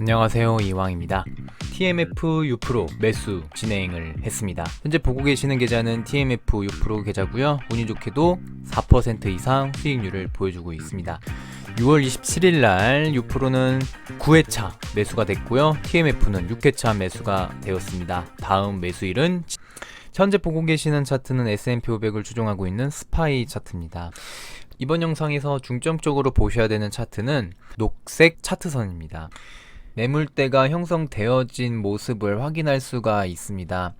안녕하세요 이왕입니다. TMF U 프로 매수 진행을 했습니다. 현재 보고 계시는 계좌는 TMF U 프로 계좌고요. 운이 좋게도 4% 이상 수익률을 보여주고 있습니다. 6월 27일 날 U 프로는 9회차 매수가 됐고요. TMF는 6회차 매수가 되었습니다. 다음 매수일은 현재 보고 계시는 차트는 S&P 500을 추종하고 있는 스파이 차트입니다. 이번 영상에서 중점적으로 보셔야 되는 차트는 녹색 차트선입니다. 매물대가 형성되어진 모습을 확인할 수가 있습니다.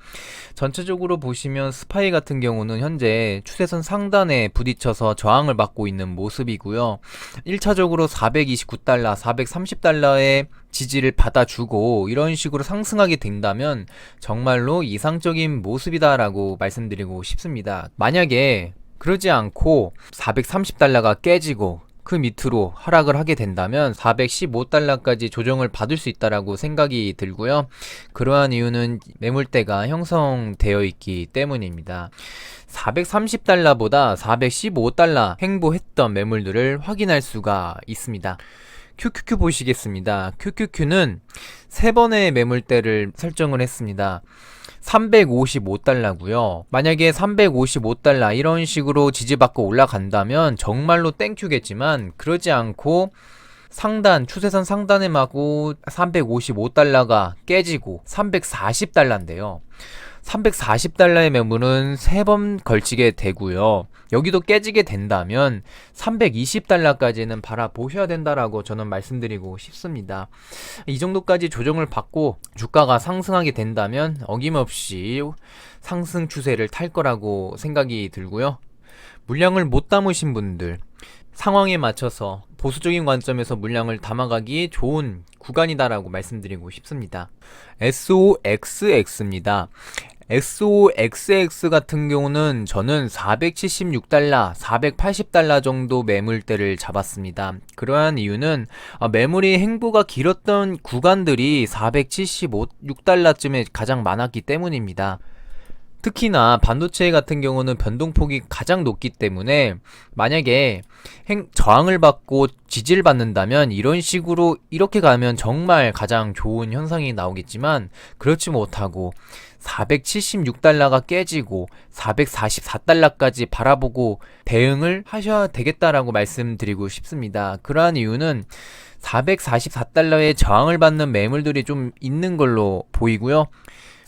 전체적으로 보시면 스파이 같은 경우는 현재 추세선 상단에 부딪혀서 저항을 받고 있는 모습이고요. 1차적으로 429달러, 430달러의 지지를 받아주고 이런 식으로 상승하게 된다면 정말로 이상적인 모습이다라고 말씀드리고 싶습니다. 만약에 그러지 않고 430달러가 깨지고 그 밑으로 하락을 하게 된다면 415달러까지 조정을 받을 수 있다라고 생각이 들고요. 그러한 이유는 매물대가 형성되어 있기 때문입니다. 430달러보다 415달러 행보했던 매물들을 확인할 수가 있습니다. QQQ 보시겠습니다. QQQ는 세 번의 매물대를 설정을 했습니다. 355달러고요. 만약에 355달러 이런 식으로 지지받고 올라간다면 정말로 땡큐겠지만 그러지 않고 상단 추세선 상단에 마구 355달러가 깨지고 340달러인데요. 340달러의 매물은 세번 걸치게 되고요. 여기도 깨지게 된다면 320달러까지는 바라보셔야 된다라고 저는 말씀드리고 싶습니다. 이 정도까지 조정을 받고 주가가 상승하게 된다면 어김없이 상승 추세를 탈 거라고 생각이 들고요. 물량을 못 담으신 분들 상황에 맞춰서 보수적인 관점에서 물량을 담아가기 좋은 구간이다라고 말씀드리고 싶습니다. SOXX입니다. SOXX 같은 경우는 저는 476달러, 480달러 정도 매물대를 잡았습니다. 그러한 이유는 아, 매물이 행보가 길었던 구간들이 475달러쯤에 가장 많았기 때문입니다. 특히나 반도체 같은 경우는 변동폭이 가장 높기 때문에 만약에 행, 저항을 받고 지지를 받는다면 이런 식으로 이렇게 가면 정말 가장 좋은 현상이 나오겠지만 그렇지 못하고 476달러가 깨지고 444달러까지 바라보고 대응을 하셔야 되겠다라고 말씀드리고 싶습니다. 그러한 이유는 444달러의 저항을 받는 매물들이 좀 있는 걸로 보이고요.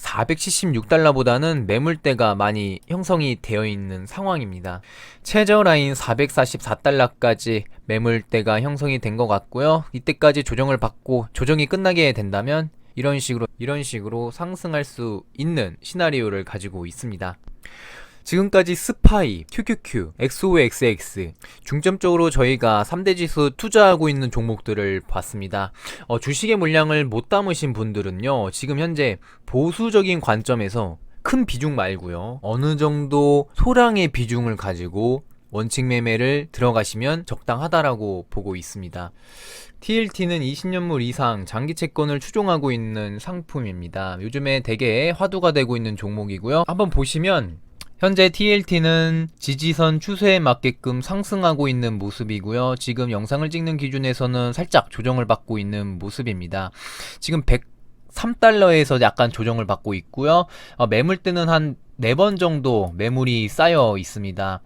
476달러보다는 매물대가 많이 형성이 되어 있는 상황입니다. 최저 라인 444달러까지 매물대가 형성이 된 것 같고요. 이때까지 조정을 받고 조정이 끝나게 된다면 이런 식으로 이런 식으로 상승할 수 있는 시나리오를 가지고 있습니다. 지금까지 스파이, QQQ, XOXX 중점적으로 저희가 3대 지수 투자하고 있는 종목들을 봤습니다. 어, 주식의 물량을 못 담으신 분들은요, 지금 현재 보수적인 관점에서 큰 비중 말고요, 어느 정도 소량의 비중을 가지고 원칙 매매를 들어가시면 적당하다라고 보고 있습니다. TLT는 20년물 이상 장기 채권을 추종하고 있는 상품입니다. 요즘에 되게 화두가 되고 있는 종목이고요. 한번 보시면 현재 TLT는 지지선 추세에 맞게끔 상승하고 있는 모습이고요. 지금 영상을 찍는 기준에서는 살짝 조정을 받고 있는 모습입니다. 지금 103달러에서 약간 조정을 받고 있고요. 어, 매물대는 한 4번 정도 매물이 쌓여 있습니다.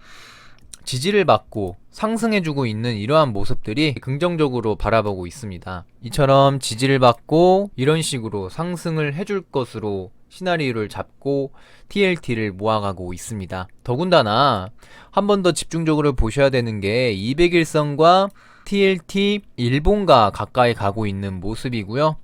지지를 받고 상승해주고 있는 이러한 모습들이 긍정적으로 바라보고 있습니다. 이처럼 지지를 받고 이런 식으로 상승을 해줄 것으로 시나리오를 잡고 TLT를 모아가고 있습니다. 더군다나 한 번 더 집중적으로 보셔야 되는 게 200일선과 TLT 일본과 가까이 가고 있는 모습이고요.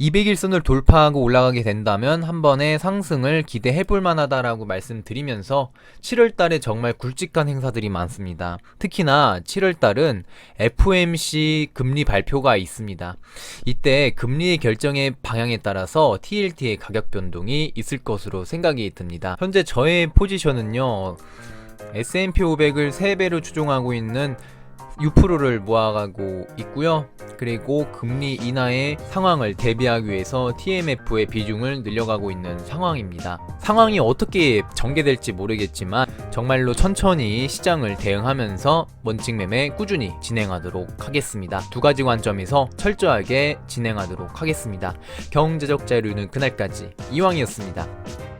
200일선을 돌파하고 올라가게 된다면 한 번의 상승을 기대해 볼 만하다라고 말씀드리면서 7월 달에 정말 굵직한 행사들이 많습니다. 특히나 7월 달은 FOMC 금리 발표가 있습니다. 이때 금리의 결정의 방향에 따라서 TLT의 가격 변동이 있을 것으로 생각이 듭니다. 현재 저의 포지션은요. S&P 500을 3배로 추종하고 있는 유프로를 모아가고 있고요. 그리고 금리 인하의 상황을 대비하기 위해서 TMF의 비중을 늘려가고 있는 상황입니다. 상황이 어떻게 전개될지 모르겠지만 정말로 천천히 시장을 대응하면서 원칙 매매 꾸준히 진행하도록 하겠습니다. 두 가지 관점에서 철저하게 진행하도록 하겠습니다. 경제적 자유는 그날까지 이왕이었습니다.